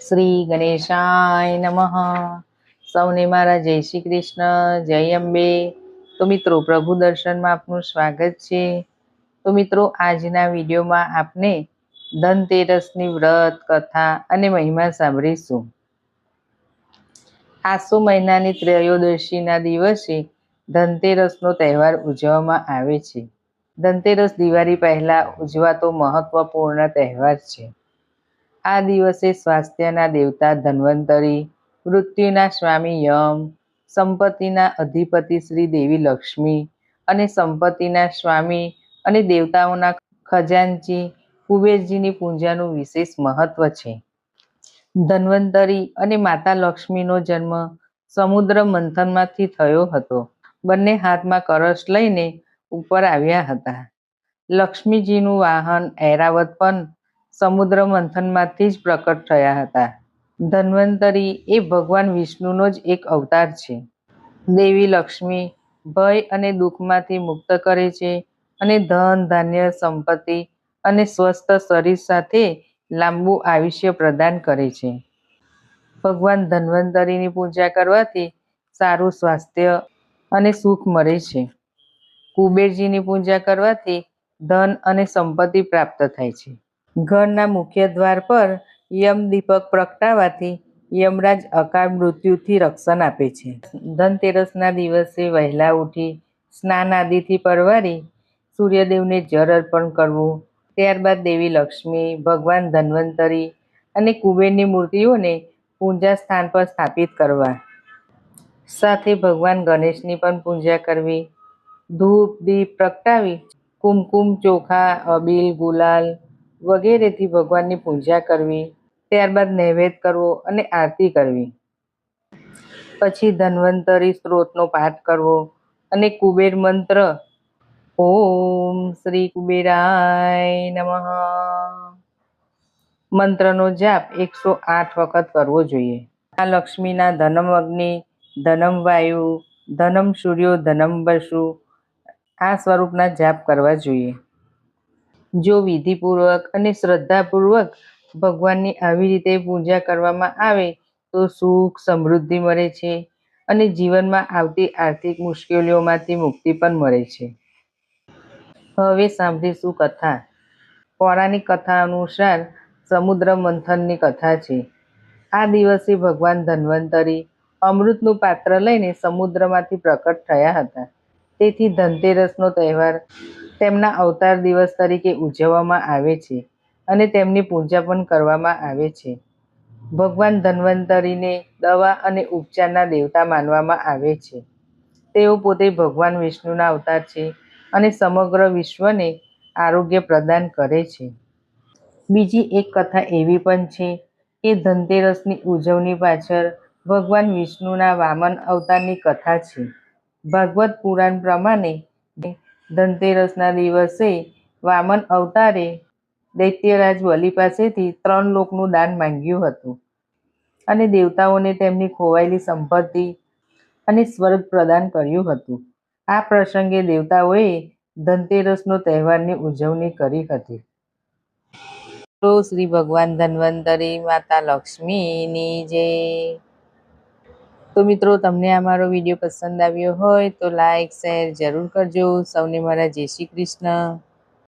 શ્રી ગણેશાય નમઃ. સૌને મારા જય શ્રી કૃષ્ણ, જય અંબે. તો મિત્રો, પ્રભુ દર્શનમાં આપનું સ્વાગત છે. તો મિત્રો, આજના વિડીયોમાં આપને ધનતેરસની વ્રત, કથા અને મહિમા સાંભળીશું. આસો મહિનાની ત્રયોદશીના દિવસે ધનતેરસનો તહેવાર ઉજવવામાં આવે છે. ધનતેરસ દિવાળી પહેલા ઉજવાતો મહત્વપૂર્ણ તહેવાર છે. આ દિવસે સ્વાસ્થ્યના દેવતા ધન્વંતરી મૃત્યુના સ્વામી યમ, સંપત્તિના અધિપતિ શ્રી દેવી લક્ષ્મી અને સંપત્તિના સ્વામી અને દેવતાઓના ખજાનચી કુબેરજીની પૂજાનું વિશેષ મહત્વ છે. ધન્વંતરી અને માતા લક્ષ્મીનો જન્મ સમુદ્ર મંથનમાંથી થયો હતો. બંને હાથમાં કરશ લઈને ઉપર આવ્યા હતા. લક્ષ્મીજીનું વાહન, ઐરાવત પણ સમુદ્ર મંથનમાંથી જ પ્રકટ થયા હતા. ધન્વંતરી એ ભગવાન વિષ્ણુનો જ એક અવતાર છે. દેવી લક્ષ્મી ભય અને દુઃખમાંથી મુક્ત કરે છે અને ધન, ધાન્ય, સંપત્તિ અને સ્વસ્થ શરીર સાથે લાંબુ આયુષ્ય પ્રદાન કરે છે. ભગવાન ધન્વંતરીની પૂજા કરવાથી સારું સ્વાસ્થ્ય અને સુખ મળે છે. કુબેરજીની પૂજા કરવાથી ધન અને સંપત્તિ પ્રાપ્ત થાય છે. ઘરના મુખ્ય દ્વાર પર યમ દીપક પ્રગટાવાથી યમરાજ અકાળ મૃત્યુથી રક્ષણ આપે છે. ધનતેરસના દિવસે વહેલા ઉઠી સ્નાન આદિથી પરવારી સૂર્યદેવને જળ અર્પણ કરવું, ત્યારબાદ દેવી લક્ષ્મી, ભગવાન ધન્વંતરી અને કુબેરની મૂર્તિઓને પૂજા સ્થાન પર સ્થાપિત કરવા. સાથે ભગવાન ગણેશની પણ પૂજા કરવી. ધૂપ દીપ પ્રગટાવી કુમકુમ ચોખા, અબીલ ગુલાલ વગેરેથી ભગવાનની પૂજા કરવી, ત્યારબાદ નૈવેદ્ય કરવો અને આરતી કરવી. પછી ધન્વંતરી સ્ત્રોતનો પાઠ કરવો અને કુબેર મંત્ર, ઓમ શ્રી કુબેરાય નમઃ. મંત્રનો જાપ એકસો આઠ વખત કરવો જોઈએ. આ લક્ષ્મીના ધનમ અગ્નિ, ધનમ વાયુ, ધનમ સૂર્યો, ધનમ વસુ આ સ્વરૂપના જાપ કરવા જોઈએ. જો વિધિપૂર્વક અને શ્રદ્ધાપૂર્વક ભગવાનની આવી રીતે પૂજા કરવામાં આવે, તો સુખ સમૃદ્ધિ મળે છે અને જીવનમાં આવતી આર્થિક મુશ્કેલીઓમાંથી મુક્તિ પણ મળે છે. હવે સાંભળીશું કથા. પૌરાણિક કથા અનુસાર સમુદ્ર મંથનની કથા છે. આ દિવસે ભગવાન ધન્વંતરી અમૃતનું પાત્ર લઈને સમુદ્રમાંથી પ્રકટ થયા હતા. તેથી ધનતેરસનો તહેવાર તેમના અવતાર દિવસ તરીકે ઉજવવામાં આવે છે અને તેમની પૂજા પણ કરવામાં આવે છે. ભગવાન ધન્વંતરીને દવા અને ઉપચારના દેવતા માનવામાં આવે છે. તેઓ પોતે ભગવાન વિષ્ણુના અવતાર છે અને સમગ્ર વિશ્વને આરોગ્ય પ્રદાન કરે છે. બીજી એક કથા એવી પણ છે કે ધનતેરસની ઉજવણી પાછળ ભગવાન વિષ્ણુના વામન અવતારની કથા છે. ભાગવત પુરાણ પ્રમાણે ધનતેરસના દિવસે વામન અવતારે દૈત્યરાજ બલિ પાસેથી ત્રણ લોકનું દાન માંગ્યું હતું. અને દેવતાઓને તેમની ખોવાયેલી સંપત્તિ અને સ્વર્ગ પ્રદાન કર્યું હતું. આ પ્રસંગે દેવતાઓએ ધનતેરસનો તહેવારની ઉજવણી કરી હતી. શ્રી ભગવાન ધન્વંતરી માતા લક્ષ્મીની જય. તો મિત્રો, તમને આ મારો વીડિયો પસંદ આવ્યો હોય તો લાઈક, શેર જરૂર કરજો. સૌને મારા જય શ્રી કૃષ્ણ.